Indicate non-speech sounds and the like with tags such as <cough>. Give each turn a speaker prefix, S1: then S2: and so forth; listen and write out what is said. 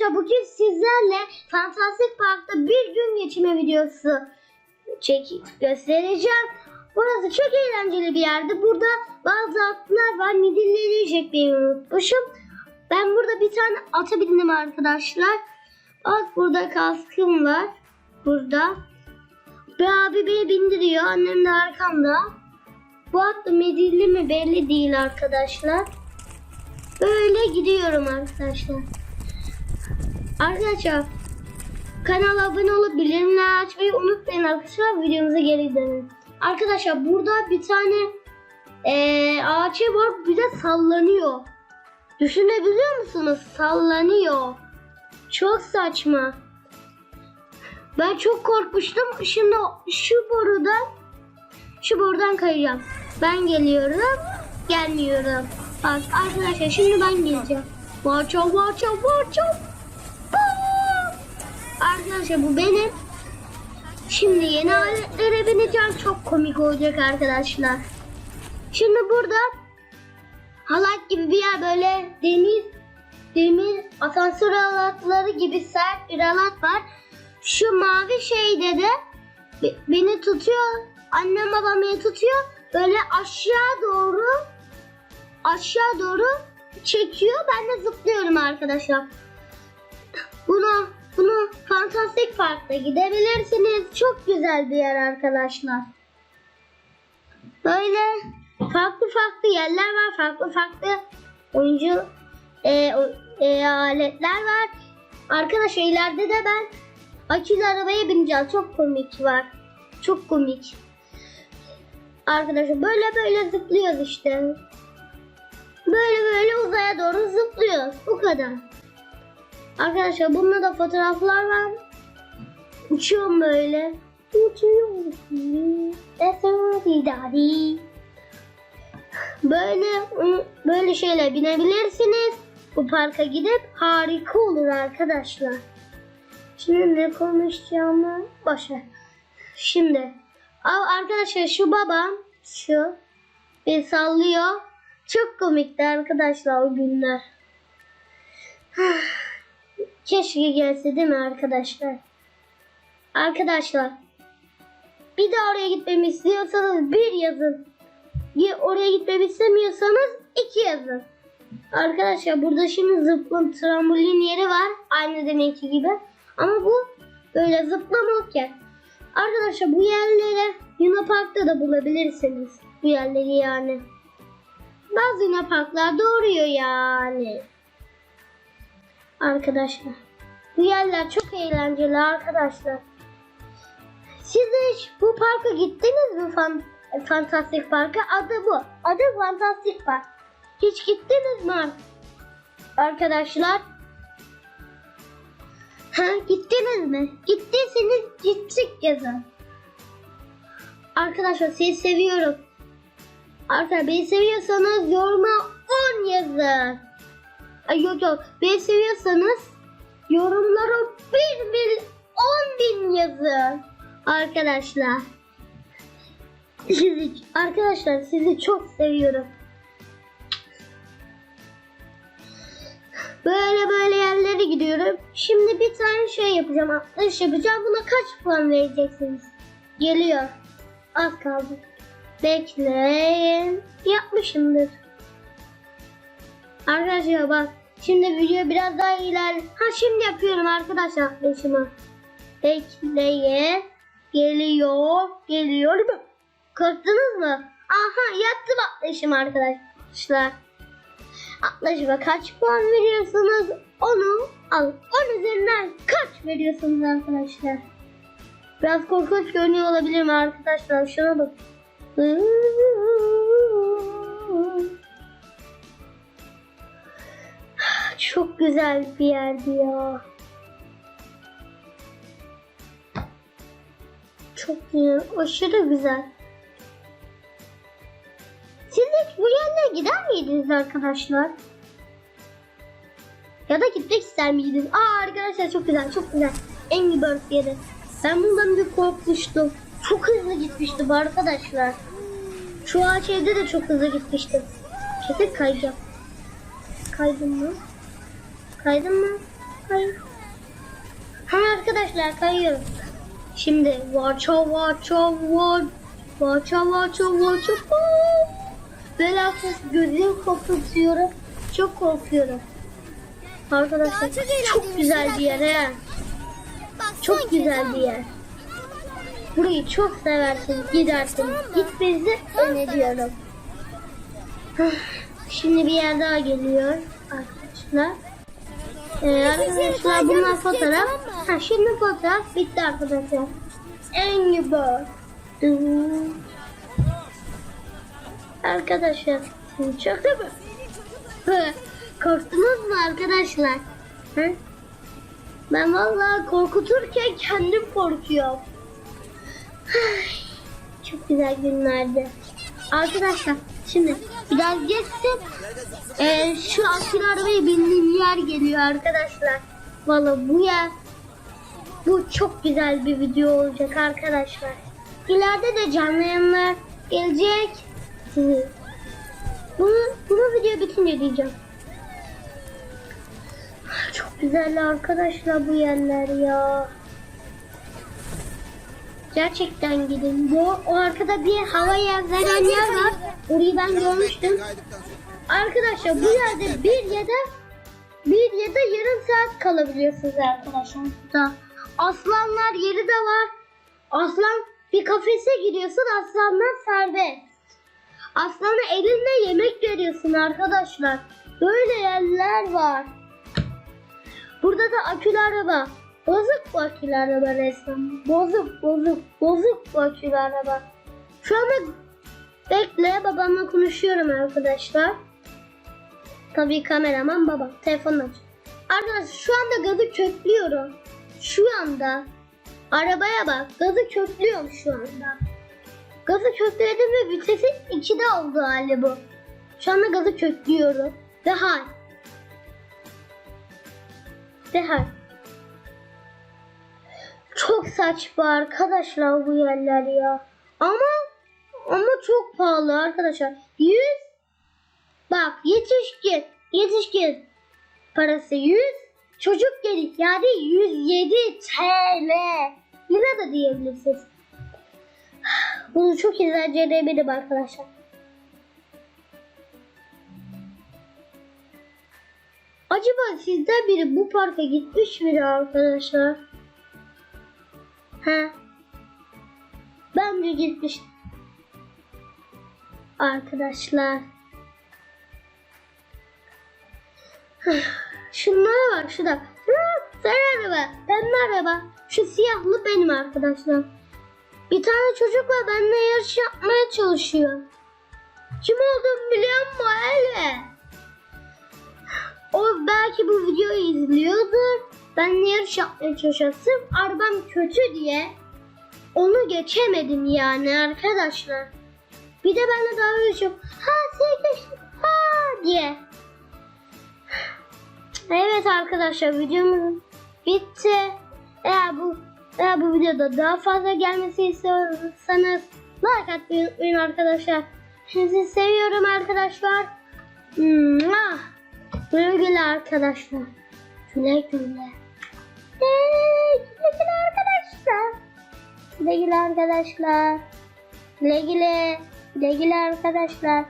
S1: Arkadaşlar bugün sizlerle Fantastik Park'ta bir gün geçirme videosu çek göstereceğim. Burası çok eğlenceli bir yerdi. Burada bazı atlar var. Midilleri çekmeyi unutmuşum. Ben burada bir tane ata bindim arkadaşlar. Bak burada kaskım var. Burada. Bir abi beni bindiriyor. Annem de arkamda. Bu at da midilli mi belli değil arkadaşlar. Böyle gidiyorum arkadaşlar. Arkadaşlar kanala abone olup bildirimleri açmayı unutmayın arkadaşlar. Videomuza geri dönelim. Arkadaşlar burada bir tane eee ağaç var bir de sallanıyor. Düşünebiliyor musunuz? Sallanıyor. Çok saçma. Ben çok korkmuştum. Şimdi şu borudan şu borudan kayacağım. Ben geliyorum. Gelmiyorum. Bak arkadaşlar şimdi ben geleceğim. Vaça vaça vaça. Arkadaşlar bu benim. Şimdi yeni aletlere bineceğim. Çok komik olacak arkadaşlar. Şimdi burada halat gibi bir yer böyle demir demir asansör halatları gibi sert bir halat var. Şu mavi şeyde de be- beni tutuyor. Annem babam beni tutuyor. Böyle aşağı doğru aşağı doğru çekiyor. Ben de zıplıyorum arkadaşlar. Buna Fantastik Park'ta gidebilirsiniz. Çok güzel bir yer arkadaşlar. Böyle farklı farklı yerler var. Farklı farklı oyuncu e, e, aletler var. Arkadaşlar ileride de ben akülü arabaya bineceğim. Çok komik var. Çok komik. Arkadaşlar böyle böyle zıplıyoruz işte. Böyle böyle uzaya doğru zıplıyoruz. Bu kadar. Arkadaşlar bunda da fotoğraflar var. Uçuyorum böyle. Uçuyorum. Eseri daddy. Böyle böyle şeyler binebilirsiniz. Bu parka gidip harika olur arkadaşlar. Şimdi ne konuşacağımı boşver. Şimdi arkadaşlar şu babam şu bir sallıyor. Çok komikti arkadaşlar o günler. Keşke gelse değil mi arkadaşlar? Arkadaşlar bir de oraya gitmemi istiyorsanız bir yazın. Ya oraya gitmemi istemiyorsanız iki yazın. Arkadaşlar burada şimdi zıplım trambolin yeri var. Aynı deminki gibi. Ama bu böyle zıplamak yer. Arkadaşlar bu yerleri Luna Park'ta da bulabilirsiniz. Bu yerleri yani. Bazı Luna Parklar doğuruyor yani. Arkadaşlar. Bu yerler çok eğlenceli arkadaşlar. Siz de hiç bu parka gittiniz mi? Fan, Fantastik Park'a. Adı bu. Adı Fantastik Park. Hiç gittiniz mi arkadaşlar? Ha gittiniz mi? Gittiyseniz gittik yazın. Arkadaşlar sizi seviyorum. Arkadaşlar beni seviyorsanız yoruma 10 yazın. Ay yok yok. Beni seviyorsanız yorumlara 1 bin 10 bin yazın. Arkadaşlar. Sizi, <laughs> arkadaşlar sizi çok seviyorum. Böyle böyle yerlere gidiyorum. Şimdi bir tane şey yapacağım. Atlayış yapacağım. Buna kaç puan vereceksiniz? Geliyor. Az kaldı. Bekleyin. Yapmışımdır. Arkadaşlar bak. Şimdi video biraz daha iler. Ha şimdi yapıyorum arkadaşlar atlayışımı. Bekleyin. Geliyor. Geliyor. Mu? Aha yaptım atlayışımı arkadaşlar. Atlaşıma kaç puan veriyorsunuz? Onu al. 10 üzerinden kaç veriyorsunuz arkadaşlar? Biraz korkunç görünüyor olabilir mi arkadaşlar? Şuna bak. Çok güzel bir yerdi ya. Çok güzel. Aşırı güzel. Siz hiç bu yerlere gider miydiniz arkadaşlar? Ya da gitmek ister miydiniz? Aa arkadaşlar çok güzel çok güzel. Angry Birds yeri. Ben bundan bir korkmuştum. Çok hızlı gitmiştim arkadaşlar. Şu ağaç evde de çok hızlı gitmiştim. Kesin kayacağım. Kaydım mı? Kaydım mı? Hayır. Ha arkadaşlar kayıyorum. Şimdi vaça vaça vaç vaça vaça vaça hafif gözüm korkutuyorum. Çok korkuyorum. Arkadaşlar
S2: çok
S1: çok güzel bir yer he. Çok güzel bir yer. Burayı çok seversin, gidersin. Gitmenizi öneriyorum. Şimdi bir yer daha geliyor arkadaşlar. Ee, arkadaşlar bunlar fotoğraf. Ha, şimdi fotoğraf bitti arkadaşlar. Angry Bird. Arkadaşlar çok da Korktunuz mu arkadaşlar? Hı? Ben vallahi korkuturken kendim korkuyorum. Çok güzel günlerdi. Arkadaşlar şimdi biraz geçsin. Ee, şu akül arabaya bindiğim yer geliyor arkadaşlar. Vallahi bu yer bu çok güzel bir video olacak arkadaşlar. İleride de canlı yayınlar gelecek. Bunu, bunu video bitince diyeceğim. Çok güzel arkadaşlar bu yerler ya. Gerçekten gidin. Bu o arkada bir hava yer veren yer var. Orayı ben görmüştüm. Arkadaşlar bu yerde bir ya da bir ya da yarım saat kalabiliyorsunuz arkadaşlar. Burada aslanlar yeri de var. Aslan bir kafese giriyorsun aslanlar serbest. Aslana elinle yemek veriyorsun arkadaşlar. Böyle yerler var. Burada da akülü araba. Bozuk akülü araba resmen. Bozuk, bozuk, bozuk akülü araba. Şu anda bekle babamla konuşuyorum arkadaşlar. Tabii kameraman baba. Telefonu aç. Arkadaşlar şu anda gazı köklüyorum. Şu anda. Arabaya bak. Gazı köklüyorum şu anda. Gazı kökledim ve vitesi 2'de oldu hali bu. Şu anda gazı köklüyorum. Ve hal. Ve hal. Çok saçma arkadaşlar bu yerler ya. Ama ama çok pahalı arkadaşlar. 100 Bak yetişkin yetişkin parası 100 çocuk gelik yani 107 TL. Lira da diyebilirsiniz. Bunu çok güzelce edebilirim arkadaşlar. Acaba sizden biri bu parka gitmiş mi arkadaşlar? He. Ben de gitmiştim. Arkadaşlar. Şunlara bak şurada. Hı, Sarı araba, pembe araba. Şu siyahlı benim arkadaşlar. Bir tane çocuk var benimle yarış yapmaya çalışıyor. Kim olduğumu biliyor musun öyle? O belki bu videoyu izliyordur. Benimle yarış yapmaya çalışıyor. Sırf arabam kötü diye onu geçemedim yani arkadaşlar. Bir de benimle dalga geçiyor. Ha sen geçtin. Ha diye. Evet arkadaşlar videomuz bitti. Eğer bu eğer bu videoda daha fazla gelmesi istiyorsanız like atmayı unutmayın arkadaşlar. Sizi seviyorum arkadaşlar. Mua. Güle güle arkadaşlar. Güle güle. Güle arkadaşlar. Güle arkadaşlar. Güle güle arkadaşlar.